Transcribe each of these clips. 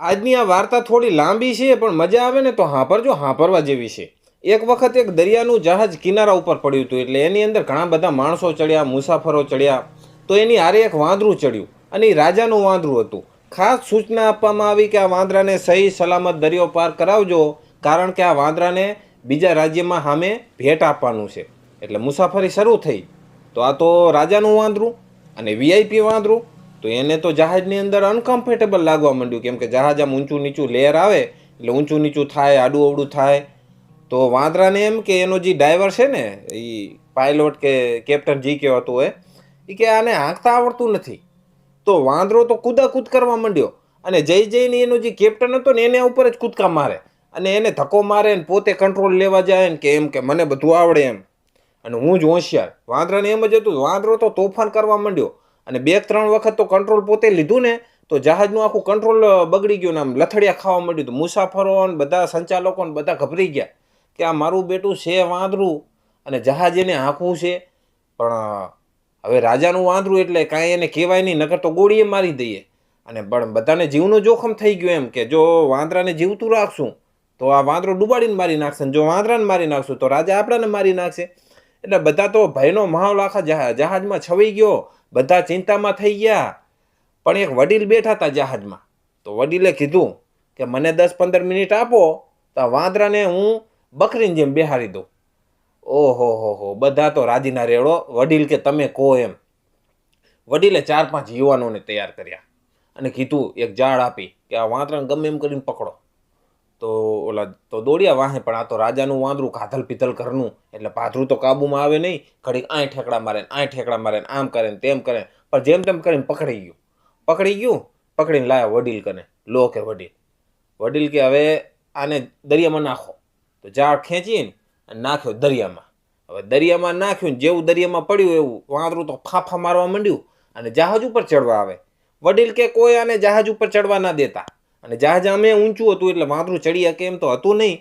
આજની આ વાર્તા થોડી લાંબી છે, પણ મજા આવે ને તો હાંપરજો, હાંપરવા જેવી છે. એક વખત એક દરિયાનું જહાજ કિનારા ઉપર પડ્યું હતું, એટલે એની અંદર ઘણા બધા માણસો ચડ્યા, મુસાફરો ચડ્યા. તો એની આરે એક વાંદરું ચડ્યું, અને એ રાજાનું વાંદરું હતું. ખાસ સૂચના આપવામાં આવી કે આ વાંદરાને સહી સલામત દરિયો પાર કરાવજો, કારણ કે આ વાંદરાને બીજા રાજ્યમાં સામે ભેટ આપવાનું છે. એટલે મુસાફરી શરૂ થઈ. તો આ તો રાજાનું વાંદરું, અને વીઆઈપી વાંદરું તો એને તો જહાજની અંદર અનકમ્ફર્ટેબલ લાગવા માંડ્યું કેમ કે જહાજ આમ ઊંચું નીચું લેયર આવે એટલે ઊંચું નીચું થાય આડું અવડું થાય. તો વાંદરાને એમ કે એનો જે ડ્રાઈવર છે ને, એ પાયલોટ કે કેપ્ટન જી કહેવાતું હોય, એ કે આને હાંકતા આવડતું નથી. તો વાંદરો તો કૂદાકૂદ કરવા માંડ્યો અને જઈ જઈને એનો જે કેપ્ટન હતો ને, એને ઉપર જ કૂદકા મારે અને એને ધક્કો મારે ને પોતે કંટ્રોલ લેવા જાય ને કે એમ કે મને બધું આવડે એમ. અને હું જ હોશિયાર. વાંદરાને એમ જ હતું, વાંદરો તો તોફાન કરવા માંડ્યો. અને બે ત્રણ વખત તો કંટ્રોલ પોતે લીધું ને, તો જહાજનું આખું કંટ્રોલ બગડી ગયું ને આમ લથડિયા ખાવા માંડ્યું. હતું મુસાફરો ને બધા સંચાલકો ને બધા ગભરાઈ ગયા કે આ મારું બેટું છે વાંદરું અને જહાજ એને હાંકવું છે. પણ હવે રાજાનું વાંદરું એટલે કાંઈ એને કહેવાય નહીં, નકર તો ગોળીએ મારી દઈએ. અને પણ બધાને જીવનું જોખમ થઈ ગયું એમ કે જો વાંદરાને જીવતું રાખશું, તો આ વાંદરો ડુબાડીને મારી નાખશે જો વાંદરાને મારી નાખશું, તો રાજા આપણાને મારી નાખશે. એટલે બધા તો ભયનો માહોલ આખા જહાજમાં છવાઈ ગયો. બધા ચિંતામાં થઈ ગયા. પણ એક વડીલ બેઠા હતા જહાજમાં. તો વડીલે કીધું કે મને દસ પંદર મિનિટ આપો, તો આ વાંદરાને હું બકરીની જેમ બેહારી દઉં. ઓહો, હો હો, બધા તો રાજીના રેડો વડીલ કે તમે કહો એમ. વડીલે ચાર પાંચ યુવાનોને તૈયાર કર્યા અને કીધું, એક જાળ આપી કે આ વાંદરાને ગમે એમ કરીને પકડો. તો ઓલા તો દોડ્યા વાહે, પણ આ તો રાજાનું વાંદરું કાધલ પિતલ ઘરનું. એટલે પાથરું તો કાબુમાં આવે નહીં. ઘડીક આય ઠેકડા મારે ને આય ઠેકડા મારે, આમ કરે ને તેમ કરે. પણ જેમ તેમ કરીને પકડી ગયું. પકડી ગયું, પકડીને લાયા વડીલ કને. લો કે વડીલ. વડીલ કે, હવે આને દરિયામાં નાખો. તો ઝાડ ખેંચીને અને નાખ્યો દરિયામાં. હવે દરિયામાં નાખ્યું જેવું દરિયામાં પડ્યું એવું વાંદરું તો ફાફા મારવા માંડ્યું અને જહાજ ઉપર ચડવા આવે. વડીલ કે, કોઈ આને જહાજ ઉપર ચડવા ના દેતા. અને જહાજ અમે ઊંચું હતું એટલે વાંદરું ચડી શકે એમ તો હતું નહીં.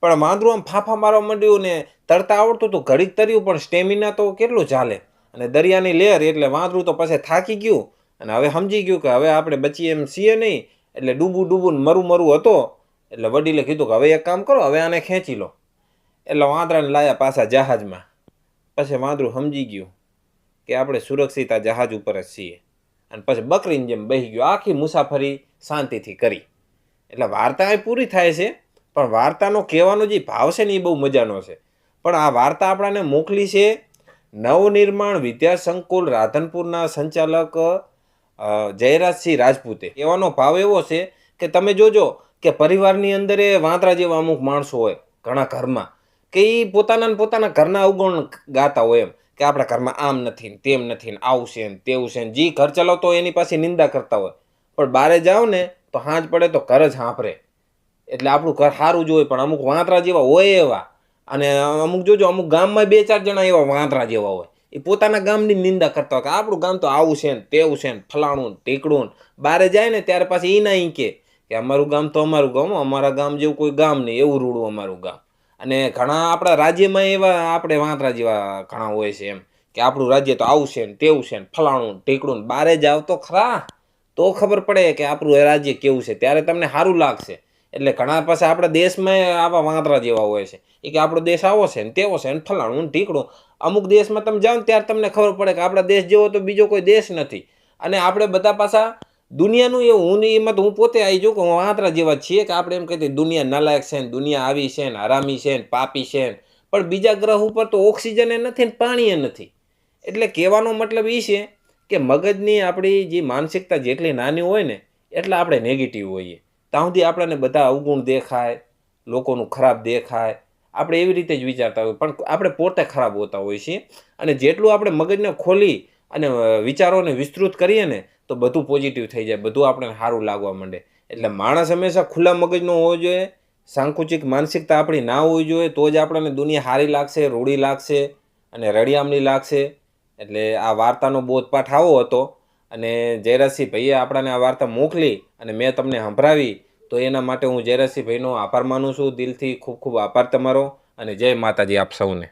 પણ વાંદરું આમ ફાંફા મારવા માંડ્યું ને તરતા આવડતું હતું, ઘડીક તર્યું, પણ સ્ટેમિના તો કેટલું ચાલે. અને દરિયાની લેર એટલે વાંદરું તો પછી થાકી ગયું. અને હવે સમજી ગયું કે હવે આપણે બચીએ એમ છીએ નહીં, એટલે ડૂબું ડૂબું મરું મરું હતો. એટલે વડીલે કીધું કે હવે એક કામ કરો, હવે આને ખેંચી લો. એટલે વાંદરાને લાયા પાછા જહાજમાં. પછી વાંદરું સમજી ગયું કે આપણે સુરક્ષિત આ જહાજ ઉપર જ છીએ. અને પછી બકરીની જેમ બેસી ગયું, આખી મુસાફરી શાંતિથી કરી. એટલે વાર્તા એ પૂરી થાય છે, પણ વાર્તાનો કહેવાનો જે ભાવ છે ને એ બહુ મજાનો છે. પણ આ વાર્તા આપણાને મોકલી છે નવનિર્માણ વિદ્યા સંકુલ રાધનપુરના સંચાલક જયરાજસિંહ રાજપૂતે. કહેવાનો ભાવ એવો છે કે તમે જોજો કે પરિવારની અંદર એ વાંદરા જેવા અમુક માણસો હોય ઘણા ઘરમાં, કે એ પોતાના પોતાના ઘરના અવગુણ ગાતા હોય એમ, કે આપણા ઘરમાં આમ નથી તેમ નથી આવું છે તેવું છે જે ઘર ચલાવતો હોય એની પાસે નિંદા કરતા હોય. પણ બારે જાઓ ને તો હાંજ પડે તો ઘર જ હાંપરે એટલે આપણું ઘર સારું જ હોય, પણ અમુક વાંદરા જેવા હોય એવા. અને અમુક જોજો, અમુક ગામમાં બે ચાર જણા એવા વાંદરા જેવા હોય. એ પોતાના ગામની નિંદા કરતા હોય કે આપણું ગામ તો આવું છે ને, તેવું છે ને, ફલાણું ટીકડું બારે જાય ને ત્યારે પાછી એ ના ઈ કે અમારું ગામ તો અમારું ગામ, અમારા ગામ જેવું કોઈ ગામ નહીં, એવું રૂડું અમારું ગામ. અને ઘણા આપણા રાજ્યમાં એવા આપણે વાંદરા જેવા ઘણા હોય છે એમ, કે આપણું રાજ્ય તો આવું છે ને, તેવું છે ને, ફલાણું ટેકડું બારે જાવ તો ખરા. તો ખબર પડે કે આપણું રાજ્ય કેવું છે. ત્યારે તમને સારું લાગશે. એટલે ઘણા પાસે આપણા દેશમાં આવા વાંદરા જેવા હોય છે. એ કે આપણો દેશ આવો છે ને તેવો છે ને ફલાણું ઢીકડું અમુક દેશમાં તમે જાઓ ને ત્યારે તમને ખબર પડે કે આપણા દેશ જેવો તો બીજો કોઈ દેશ નથી. અને આપણે બધા પાછા દુનિયાનું એવું, હું એમાં તો હું પોતે આવી જાઉં કે હું વાંદરા જેવા છીએ કે આપણે એમ કહીએ દુનિયા નાલાયક છે ને, દુનિયા આવી છે ને, હરામી છે ને, પાપી છે ને. પણ બીજા ગ્રહ ઉપર તો ઓક્સિજન એ નથી ને પાણી એ નથી. એટલે કહેવાનો મતલબ એ છે કે મગજની આપણી જે માનસિકતા જેટલી નાની હોય ને, એટલા આપણે નેગેટિવ હોઈએ. ત્યાં સુધી આપણને બધા અવગુણ દેખાય, લોકોનું ખરાબ દેખાય. આપણે એવી રીતે જ વિચારતા હોઈએ. પણ આપણે પોતે ખરાબ હોતા હોઈએ છીએ. અને જેટલું આપણે મગજને ખોલી અને વિચારોને વિસ્તૃત કરીએ ને, તો બધું પોઝિટિવ થઈ જાય. બધું આપણને સારું લાગવા માંડે. એટલે માણસ હંમેશા ખુલ્લા મગજનો હોવો જોઈએ. સાંકુચિક માનસિકતા આપણી ના હોવી જોઈએ, તો જ આપણને દુનિયા સારી લાગશે રૂડી લાગશે અને રળિયામણી લાગશે. એટલે આ વાર્તાનો બોધપાઠ આવો હતો અને જયરાજસિંહભાઈએ આપણાને આ વાર્તા મોકલી અને મેં તમને સંભળાવી, તો એના માટે હું જયરાજસિંહભાઈનો આભાર માનું છું. દિલથી ખૂબ ખૂબ આભાર તમારો અને જય માતાજી આપ સૌને.